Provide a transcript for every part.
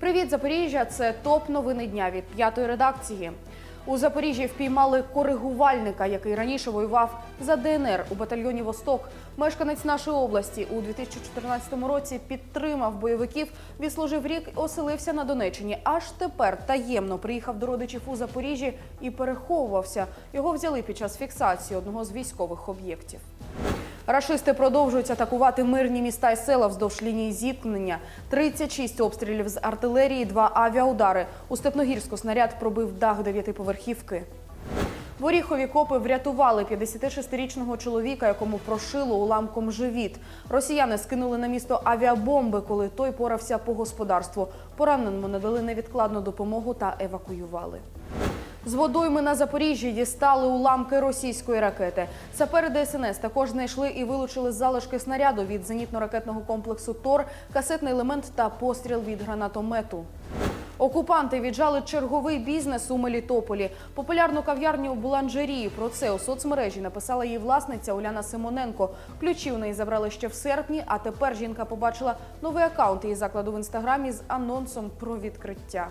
Привіт, Запоріжжя! Це топ новини дня від п'ятої редакції. У Запоріжжі впіймали коригувальника, який раніше воював за ДНР у батальйоні Восток. Мешканець нашої області у 2014 році підтримав бойовиків, відслужив рік, оселився на Донеччині. Аж тепер таємно приїхав до родичів у Запоріжжі і переховувався. Його взяли під час фіксації одного з військових об'єктів. Рашисти продовжують атакувати мирні міста і села вздовж лінії зіткнення. 36 обстрілів з артилерії, два авіаудари. У Степногірську снаряд пробив дах дев'ятиповерхівки. В Оріхові копи врятували 56-річного чоловіка, якому прошило уламком живіт. Росіяни скинули на місто авіабомби, коли той порався по господарству. Пораненому надали невідкладну допомогу та евакуювали. З водойми на Запоріжжі дістали уламки російської ракети. Сапери ДСНС також знайшли і вилучили залишки снаряду від зенітно-ракетного комплексу ТОР, касетний елемент та постріл від гранатомету. Окупанти віджали черговий бізнес у Мелітополі. Популярну кав'ярню Буланжерії. Про це у соцмережі написала її власниця Уляна Симоненко. Ключі у неї забрали ще в серпні, а тепер жінка побачила новий акаунт її закладу в інстаграмі з анонсом про відкриття.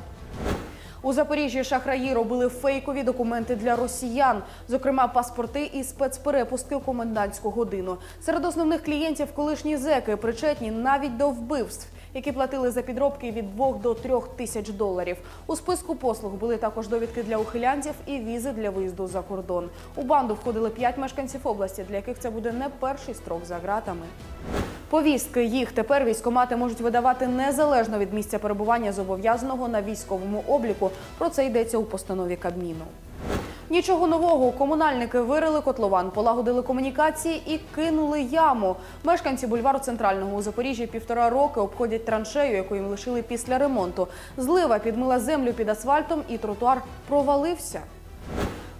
У Запоріжжі шахраї робили фейкові документи для росіян, зокрема паспорти і спецперепустки у комендантську годину. Серед основних клієнтів колишні зеки причетні навіть до вбивств, які платили за підробки від 2 до 3 тисяч доларів. У списку послуг були також довідки для ухилянтів і візи для виїзду за кордон. У банду входили 5 мешканців області, для яких це буде не перший строк за ґратами. Повістки їх тепер військомати можуть видавати незалежно від місця перебування зобов'язаного на військовому обліку. Про це йдеться у постанові Кабміну. Нічого нового. Комунальники вирили котлован, полагодили комунікації і кинули яму. Мешканці бульвару центрального у Запоріжжі півтора роки обходять траншею, яку їм лишили після ремонту. Злива підмила землю під асфальтом, і тротуар провалився.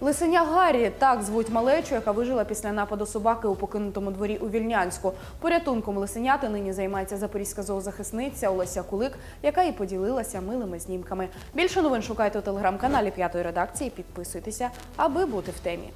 Лисеня Гаррі так звуть малечу, яка вижила після нападу собаки у покинутому дворі у Вільнянську. Порятунком лисеняти нині займається запорізька зоозахисниця Олеся Кулик, яка і поділилася милими знімками. Більше новин шукайте у телеграм-каналі п'ятої редакції. Підписуйтеся, аби бути в темі.